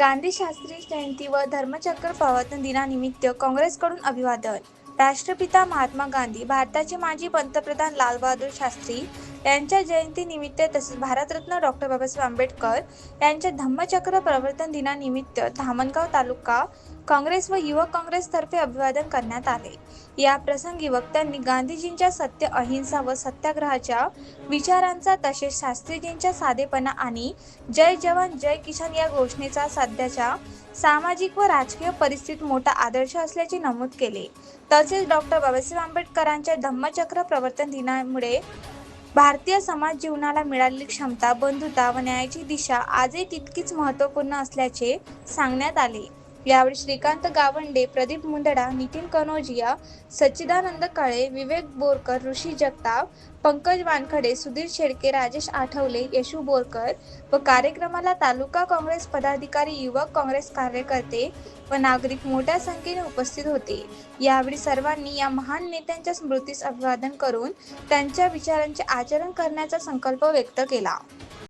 गांधी शास्त्री जयंती व धर्मचक्र प्रवर्तन दिनानिमित्त काँग्रेसकडून अभिवादन. राष्ट्रपिता महात्मा गांधी भारताचे माजी पंतप्रधान लालबहादूर शास्त्री यांच्या जयंतीनिमित्त तसेच भारतरत्न डॉक्टर बाबासाहेब आंबेडकर यांच्या धम्मचक्र प्रवर्तन दिनानिमित्त धामणगाव तालुका काँग्रेस व युवक काँग्रेसतर्फे अभिवादन करण्यात आले. या प्रसंगी वक्त्यांनी गांधीजींच्या सत्य अहिंसा व सत्याग्रहाच्या विचारांचा तसेच शास्त्रीजींच्या साधेपणा आणि जय जवान जय किसान या घोषणेचा सध्याच्या सामाजिक व राजकीय परिस्थितीत मोठा आदर्श असल्याचे नमूद केले. तसेच डॉक्टर बाबासाहेब आंबेडकरांच्या धम्मचक्र प्रवर्तन दिनामुळे भारतीय समाज जीवनाला मिळालेली क्षमता बंधुता व न्यायाची दिशा आजही तितकीच महत्त्वपूर्ण असल्याचे सांगण्यात आले. यावेळी श्रीकांत गावंडे प्रदीप मुंदडा नितीन कनोजिया सच्चिदानंद काळे विवेक बोरकर ऋषी जगताप पंकज वानखडे सुधीर शेडके राजेश आठवले यशू बोरकर व कार्यक्रमाला तालुका काँग्रेस पदाधिकारी युवक काँग्रेस कार्यकर्ते व नागरिक मोठ्या संख्येने उपस्थित होते. यावेळी सर्वांनी या महान नेत्यांच्या स्मृतीस अभिवादन करून त्यांच्या विचारांचे आचरण करण्याचा संकल्प व्यक्त केला.